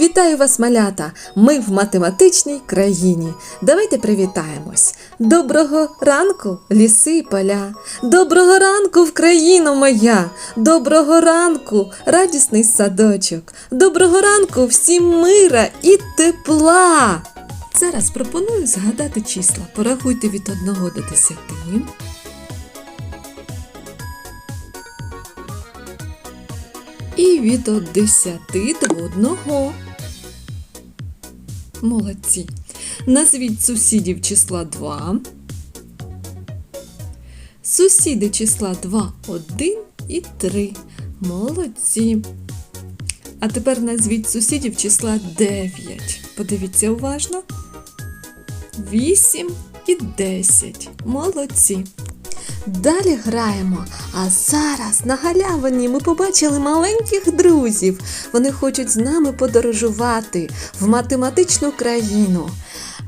Вітаю вас, малята! Ми в математичній країні. Давайте привітаємось. Доброго ранку, ліси і поля. Доброго ранку, Вкраїно моя! Доброго ранку, радісний садочок. Доброго ранку, всім мира і тепла. Зараз пропоную згадати числа. Порахуйте від 1 до 10. І від 10 до 1. Молодці. Назвіть сусідів числа 2. Сусіди числа 2, 1 і 3. Молодці. А тепер назвіть сусідів числа 9. Подивіться уважно. 8 і 10. Молодці. Далі граємо. А зараз на галявині ми побачили маленьких друзів. Вони хочуть з нами подорожувати в математичну країну.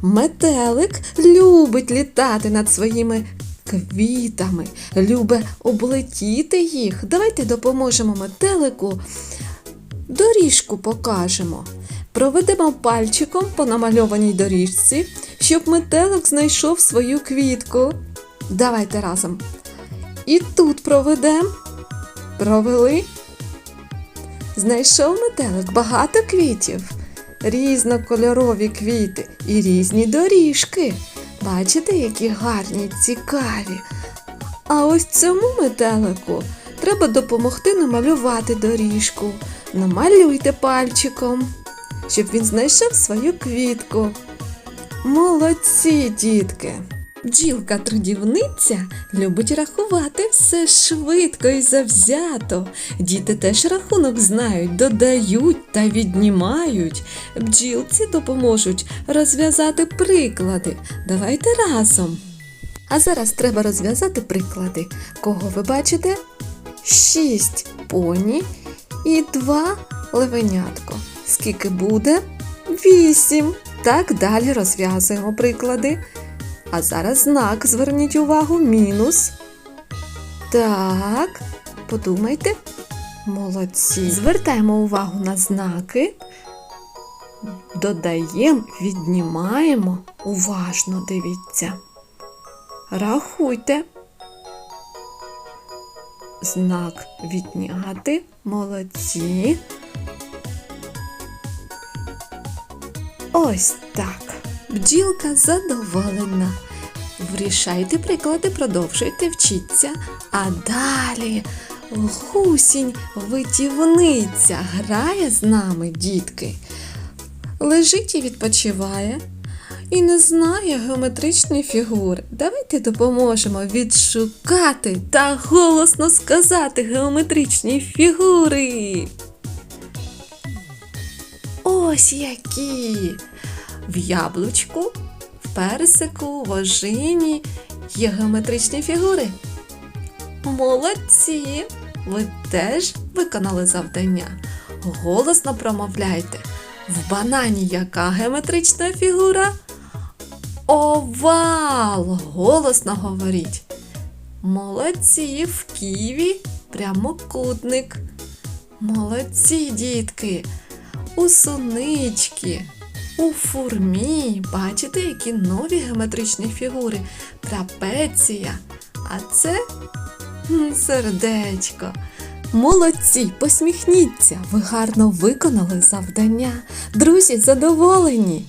Метелик любить літати над своїми квітами, любить облетіти їх. Давайте допоможемо метелику. Доріжку покажемо. Проведемо пальчиком по намальованій доріжці, щоб метелик знайшов свою квітку. Давайте разом. І тут проведемо. Провели. Знайшов метелик багато квітів, різнокольорові квіти і різні доріжки. Бачите, які гарні, цікаві. А ось цьому метелику треба допомогти намалювати доріжку. Намалюйте пальчиком, щоб він знайшов свою квітку. Молодці, дітки! Бджілка трудівниця любить рахувати все швидко і завзято. Діти теж рахунок знають, додають та віднімають. Бджілці допоможуть розв'язати приклади. Давайте разом. А зараз треба розв'язати приклади. Кого ви бачите? Шість поні і два левенятко. Скільки буде? Вісім. Так далі розв'язуємо приклади. А зараз знак, зверніть увагу, мінус. Так, подумайте. Молодці. Звертаємо увагу на знаки. Додаємо, віднімаємо. Уважно дивіться. Рахуйте. Знак відняти. Молодці. Ось так. Бджілка задоволена. Врішайте приклади, продовжуйте вчіться. А далі гусінь витівниця грає з нами, дітки. Лежить і відпочиває. І не знає геометричні фігури. Давайте допоможемо відшукати та голосно сказати геометричні фігури. Ось які. В яблучку, в персику, в ожині є геометричні фігури. Молодці! Ви теж виконали завдання. Голосно промовляйте. В банані яка геометрична фігура? Овал! Голосно говоріть. Молодці в ківі прямокутник. Молодці, дітки! У сунички, у фурмі. Бачите, які нові геометричні фігури. Трапеція. А це сердечко. Молодці, посміхніться! Ви гарно виконали завдання. Друзі, задоволені!